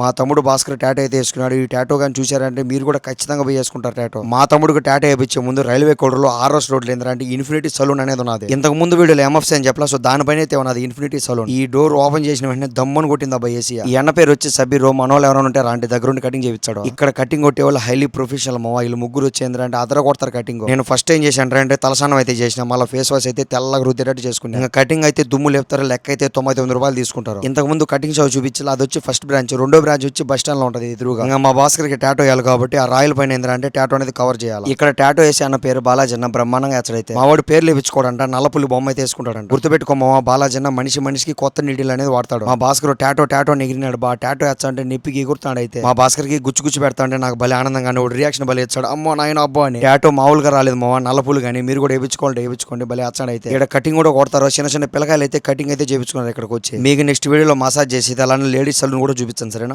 మా తమ్ముడు భాస్కర్ టాటో అయితే వేసుకున్నాడు. ఈ టాటో కానీ చూసారంటే మీరు కూడా ఖచ్చితంగా పోయి వేసుకుంటారు టాటో. మా తమ్ముడికి టాటో వేయించే ముందు రైల్వే కోడలో ఆర్ఎస్ రోడ్ ఏంటంటే ఇన్ఫినిటీ సలూన్ అనేది ఉన్నది. ఇంతకు ముందు వీడియోలో ఎంఎఫ్సీ అని చెప్పలా సో దానిపైన అయితే ఉన్నది ఇన్ఫినిటీ సలూన్. ఈ డోర్ ఓపెన్ చేసిన వెంటనే దమ్మని కొట్టింది అబ్బాయి ఏసీ. ఈ అన్న పేరు వచ్చి సబీర్ మనోళ్ళు ఎవరైనా ఉంటే రాంటి దగ్గర ఉండి కటింగ్ చేయించాడు ఇక్కడ కటింగ్ కొట్టే వాళ్ళు హైలీ ప్రొఫెషనల్ మా వీళ్ళు ముగ్గురు వచ్చేంద్ర అంటే అదర కొడతారు కటింగ్ నేను ఫస్ట్ ఏం చేశాను అంటే తలసానం అయితే చేసిన. మళ్ళీ ఫేస్ వాష్ అయితే తెల్లగా రుద్దేటట్టు చేసుకున్నాను ఇంకా కటింగ్ అయితే దుమ్ము లేపుతారు లెక్క అయితే తొంభై తొమ్మిది రూపాయలు తీసుకుంటారు. ఇంతకు ముందు కటింగ్ షాప్ చూపించాలి అది వచ్చి ఫస్ట్ బ్రాంచ్ రెండో బ్రాంచ్ వచ్చి బస్ స్టాండ్లో ఉంటది ఎదురుగా. ఇంకా మా భాస్కర్కి టాటో వేయాలి కాబట్టి ఆ రాయల్ పైన ఏంటంటే టాటో అనేది కవర్ చేయాలి? ఇక్కడ టాటో వేసి అన్న పేరు బాలాజీ అన్న బ్రహ్మాండంగా ఎచ్చడైతే మా వాడు పేర్లు ఇప్పించుకోడంట నల్లపుల్లి బొమ్మ అయితే వేసుకుంటాడంట. గుర్తుపెట్టుకో మా బాలాజీ అన్న మనిషి మనిషికి కొత్త నీటిలు అనేది వాడతాడు. మా భాస్కర్ టాటో టాటో ఎగిరినాడు బా టాటో వేచ్చా అంటే నిప్పికి ఎగురుతాడు అయితే. మా భాస్కర్కి గుచ్చు గుచ్చు పెడతా అంటే నాకు భలే ఆనందంగా వాడు రియాక్షన్ భలే ఇచ్చాడు. అమ్మో నాయన అబ్బో అని. టాటో మామూలుగా రాలేదు మా నల్లపులు కానీ మీరు కూడా వేయించుకోవాలి వేయించుకోండి భలే వచ్చాడు అయితే. ఇక్కడ కటింగ్ కూడా కొడతారు చిన్న చిన్న పిల్లకాయలు అయితే కటింగ్ అయితే చేయించుకున్నారు ఇక్కడికి వచ్చి. మీకు నెక్స్ట్ వీడియోలో మసాజ్ చేసి అలానే లేడీస్ సలూన్ కూడా చూపించాను సరేనా?